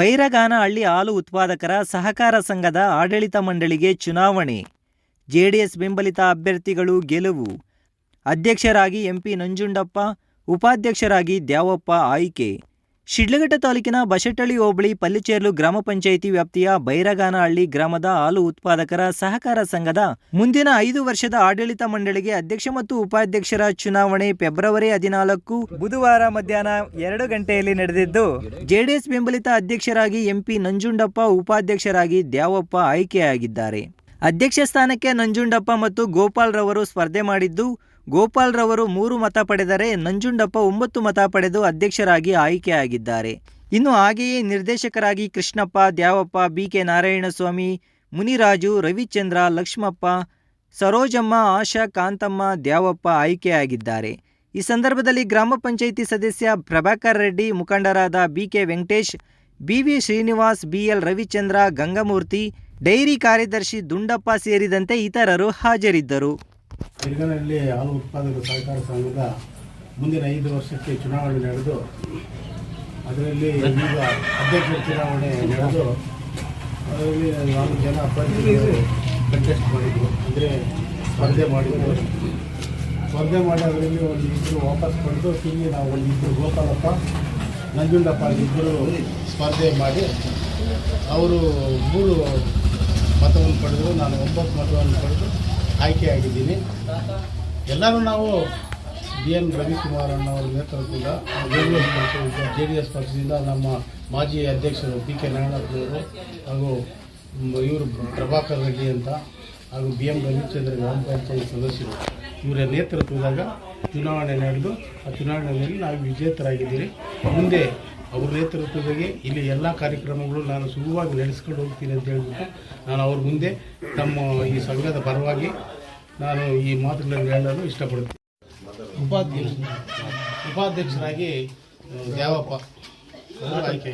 ಬೈರಗಾನಹಳ್ಳಿ ಹಾಲು ಉತ್ಪಾದಕರ ಸಹಕಾರ ಸಂಘದ ಆಡಳಿತ ಮಂಡಳಿಗೆ ಚುನಾವಣೆ. ಜೆಡಿಎಸ್ ಬೆಂಬಲಿತ ಅಭ್ಯರ್ಥಿಗಳು ಗೆಲುವು. ಅಧ್ಯಕ್ಷರಾಗಿ ಎಂಪಿ ನಂಜುಂಡಪ್ಪ, ಉಪಾಧ್ಯಕ್ಷರಾಗಿ ದ್ಯಾವಪ್ಪ ಆಯ್ಕೆ. ಶಿಡ್ಲಘಟ್ಟ ತಾಲೂಕಿನ ಬಶೆಟ್ಟಳ್ಳಿ ಹೋಬಳಿ ಪಲ್ಲಿಚೇರ್ಲು ಗ್ರಾಮ ಪಂಚಾಯಿತಿ ವ್ಯಾಪ್ತಿಯ ಬೈರಗಾನಹಳ್ಳಿ ಗ್ರಾಮದ ಹಾಲು ಉತ್ಪಾದಕರ ಸಹಕಾರ ಸಂಘದ ಮುಂದಿನ ಐದು ವರ್ಷದ ಆಡಳಿತ ಮಂಡಳಿಗೆ ಅಧ್ಯಕ್ಷ ಮತ್ತು ಉಪಾಧ್ಯಕ್ಷರ ಚುನಾವಣೆ ಫೆಬ್ರವರಿ ಹದಿನಾಲ್ಕು ಬುಧವಾರ ಮಧ್ಯಾಹ್ನ ಎರಡು ಗಂಟೆಯಲ್ಲಿ ನಡೆದಿದ್ದು, ಜೆಡಿಎಸ್ ಬೆಂಬಲಿತ ಅಧ್ಯಕ್ಷರಾಗಿ ಎಂಪಿ ನಂಜುಂಡಪ್ಪ, ಉಪಾಧ್ಯಕ್ಷರಾಗಿ ದ್ಯಾವಪ್ಪ ಆಯ್ಕೆಯಾಗಿದ್ದಾರೆ. ಅಧ್ಯಕ್ಷ ಸ್ಥಾನಕ್ಕೆ ನಂಜುಂಡಪ್ಪ ಮತ್ತು ಗೋಪಾಲ್ ರವರು ಸ್ಪರ್ಧೆ ಮಾಡಿದ್ದು, ಗೋಪಾಲ್ ರವರು ಮೂರು ಮತ ಪಡೆದರೆ ನಂಜುಂಡಪ್ಪ ಒಂಬತ್ತು ಮತ ಪಡೆದು ಅಧ್ಯಕ್ಷರಾಗಿ ಆಯ್ಕೆಯಾಗಿದ್ದಾರೆ. ಇನ್ನು ಹಾಗೆಯೇ ನಿರ್ದೇಶಕರಾಗಿ ಕೃಷ್ಣಪ್ಪ, ದ್ಯಾವಪ್ಪ ಬಿ ಕೆ ನಾರಾಯಣಸ್ವಾಮಿ, ಮುನಿರಾಜು, ರವಿಚಂದ್ರ, ಲಕ್ಷ್ಮಪ್ಪ, ಸರೋಜಮ್ಮ, ಆಶಾ, ಕಾಂತಮ್ಮ, ದ್ಯಾವಪ್ಪ ಆಯ್ಕೆಯಾಗಿದ್ದಾರೆ. ಈ ಸಂದರ್ಭದಲ್ಲಿ ಗ್ರಾಮ ಪಂಚಾಯಿತಿ ಸದಸ್ಯ ಪ್ರಭಾಕರ್ ರೆಡ್ಡಿ, ಮುಖಂಡರಾದ B K Venkatesh B V Srinivas B L Ravichandra, Gangamurthy, dairy ಕಾರ್ಯದರ್ಶಿ ದುಂಡಪ್ಪ ಸೇರಿದಂತೆ ಇತರರು ಹಾಜರಿದ್ದರು. ಹಾಲು ಉತ್ಪಾದಕ ಸಹಕಾರ ಸಂಘದ ಮುಂದಿನ ಐದು ವರ್ಷಕ್ಕೆ ಚುನಾವಣೆ ನಡೆದು, ಅದರಲ್ಲಿ ಈಗ ಅಧ್ಯಕ್ಷ ಚುನಾವಣೆ ನಡೆದು, ಅದರಲ್ಲಿ ನಾಲ್ಕು ಜನ ಅಭ್ಯರ್ಥಿಗಳು ಕಂಟೆಸ್ಟ್ ಮಾಡಿದ್ರು. ಅಂದರೆ ಸ್ಪರ್ಧೆ ಮಾಡಿದ್ರು. ಸ್ಪರ್ಧೆ ಮಾಡಿ ಅದರಲ್ಲಿ ಒಂದು ಇಬ್ಬರು ವಾಪಸ್ ಪಡೆದು ತಿಂಗಿ ನಾವು ಒಂದು ಇಬ್ಬರು ಗೋಪಾಲಪ್ಪ ನಂಜುಂಡಪ್ಪ ಇಬ್ಬರು ಸ್ಪರ್ಧೆ ಮಾಡಿ ಅವರು ಮೂರು ಮತವನ್ನು ಪಡೆದರು ನಾನು ಒಂಬತ್ತು ಮತವನ್ನು ಪಡೆದು ಆಯ್ಕೆಯಾಗಿದ್ದೀನಿ. ಎಲ್ಲರೂ ನಾವು ಡಿ ಎನ್ ರವಿಕುಮಾರ್ ಅಣ್ಣವರ ನೇತೃತ್ವದ ಜೆ ಡಿ ಎಸ್ ಪಕ್ಷದಿಂದ ಜೆ ಡಿ ಎಸ್ ಪಕ್ಷದಿಂದ ನಮ್ಮ ಮಾಜಿ ಅಧ್ಯಕ್ಷರು ಪಿ ಕೆ ನಾರಾಯಣಪ್ಪನವರು ಹಾಗೂ ಇವರು ಪ್ರಭಾಕರ್ ರೆಡ್ಡಿ ಅಂತ ಹಾಗೂ ಬಿ ಎಂ ರವಿಚಂದ್ರ ಗ್ರಾಮ ಪಂಚಾಯತ್ ಸದಸ್ಯರು ಇವರ ನೇತೃತ್ವದಾಗ ಚುನಾವಣೆ ನಡೆದು, ಆ ಚುನಾವಣೆಯಲ್ಲಿ ನಾವು ವಿಜೇತರಾಗಿದ್ದೀರಿ. ಮುಂದೆ ಅವ್ರ ನೇತೃತ್ವದಾಗೆ ಇಲ್ಲಿ ಎಲ್ಲ ಕಾರ್ಯಕ್ರಮಗಳು ನಾನು ಸುಲಭವಾಗಿ ನಡೆಸ್ಕೊಂಡು ಹೋಗ್ತೀನಿ ಅಂತ ಹೇಳಿಬಿಟ್ಟು ನಾನು ಅವ್ರ ಮುಂದೆ ತಮ್ಮ ಈ ಸಂಘದ ಪರವಾಗಿ ನಾನು ಈ ಮಾತುಗಳನ್ನು ಹೇಳಲು ಇಷ್ಟಪಡ್ತೀನಿ ಉಪಾಧ್ಯಕ್ಷ ಉಪಾಧ್ಯಕ್ಷರಾಗಿ ದೇವಪ್ಪ. ಆಯ್ಕೆ